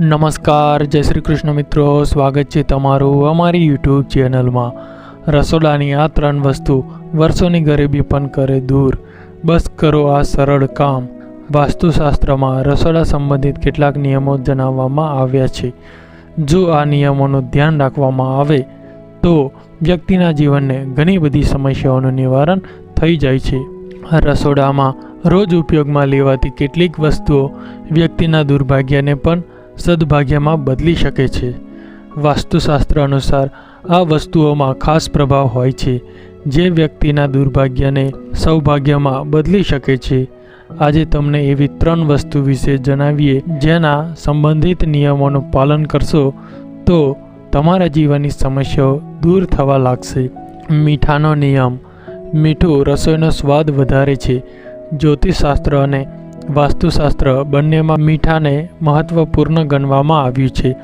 નમસ્કાર, જય શ્રી કૃષ્ણ મિત્રો. સ્વાગત છે તમારું અમારી યુટ્યુબ ચેનલમાં. રસોડાની આ ત્રણ વસ્તુ વર્ષોની ગરીબી પણ કરે દૂર. બસ કરો આ સરળ કામ. વાસ્તુશાસ્ત્રમાં રસોડા સંબંધિત કેટલાક નિયમો જણાવવામાં આવ્યા છે. જો આ નિયમોનું ધ્યાન રાખવામાં આવે, તો વ્યક્તિના જીવનને ઘણી બધી સમસ્યાઓનું નિવારણ થઈ જાય છે. રસોડામાં રોજ ઉપયોગમાં લેવાતી કેટલીક વસ્તુઓ વ્યક્તિના દુર્ભાગ્યને પણ સદભાગ્યમાં બદલી શકે છે. વાસ્તુશાસ્ત્ર અનુસાર આ વસ્તુઓમાં ખાસ પ્રભાવ હોય છે, જે વ્યક્તિના દુર્ભાગ્યને સૌભાગ્યમાં બદલી શકે છે. આજે તમને એવી ત્રણ વસ્તુ વિશે જણાવીએ, જેના સંબંધિત નિયમોનું પાલન કરશો, તો તમારા જીવનની સમસ્યાઓ દૂર થવા લાગશે. મીઠાનો નિયમ. મીઠું રસોઈનો સ્વાદ વધારે છે. જ્યોતિષશાસ્ત્ર અને વાસ્તુશાસ્ત્ર બંનેમાં મીઠાને મહત્વપૂર્ણ ગણવામાં આવ્યું છે.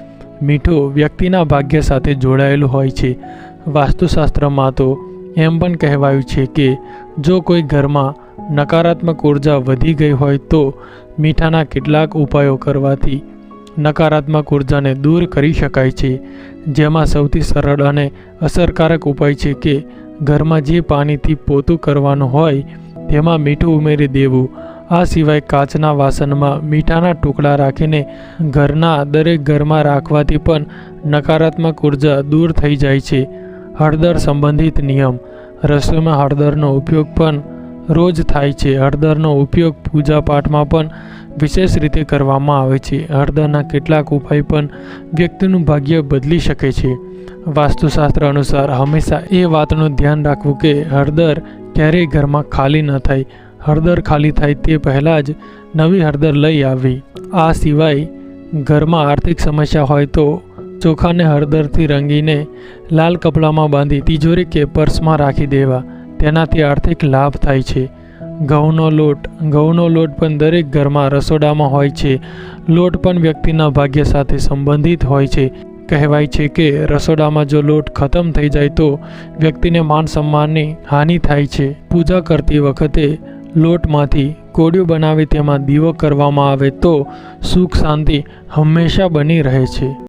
મીઠું વ્યક્તિના ભાગ્ય સાથે જોડાયેલું હોય છે. વાસ્તુશાસ્ત્રમાં તો એમ પણ કહેવાયું છે કે, જો કોઈ ઘરમાં નકારાત્મક ઊર્જા વધી ગઈ હોય તો મીઠાના કેટલાક ઉપાયો કરવાથી નકારાત્મક ઉર્જાને દૂર કરી શકાય છે. જેમાં સૌથી સરળ અને અસરકારક ઉપાય છે કે, ઘરમાં જે પાણીથી પોતું કરવાનું હોય, તેમાં મીઠું ઉમેરી દેવું આ સિવાય કાચના વાસણમાં મીઠાના ટુકડા રાખીને ઘરના દરેક ઘરમાં રાખવાથી પણ નકારાત્મક ઊર્જા દૂર થઈ જાય છે. હળદર સંબંધિત નિયમ. રસોઈમાં હળદરનો ઉપયોગ પણ રોજ થાય છે. હળદરનો ઉપયોગ પૂજાપાઠમાં પણ વિશેષ રીતે કરવામાં આવે છે. હળદરના કેટલાક ઉપાય પણ વ્યક્તિનું ભાગ્ય બદલી શકે છે. વાસ્તુશાસ્ત્ર અનુસાર હંમેશા એ વાતનું ધ્યાન રાખવું કે હળદર ક્યારેય ઘરમાં ખાલી ન થાય. હળદર ખાલી થાય તે પહેલાં જ નવી હળદર લઈ આવવી આ સિવાય ઘરમાં આર્થિક સમસ્યા હોય તો ચોખાને હળદરથી રંગીને લાલ કપડામાં બાંધી તિજોરી કે પર્સમાં રાખી દેવા. તેનાથી આર્થિક લાભ થાય છે. ઘઉંનો લોટ. ઘઉંનો લોટ પણ દરેક ઘરમાં રસોડામાં હોય છે. લોટ પણ વ્યક્તિના ભાગ્ય સાથે સંબંધિત હોય છે. કહેવાય છે કે રસોડામાં જો લોટ ખતમ થઈ જાય તો વ્યક્તિને માન સન્માનની હાનિ થાય છે. પૂજા કરતી વખતે લોટમાંથી કોડિયું બનાવી તેમાં દીવો કરવામાં આવે તો સુખ શાંતિ હંમેશા બની રહે છે.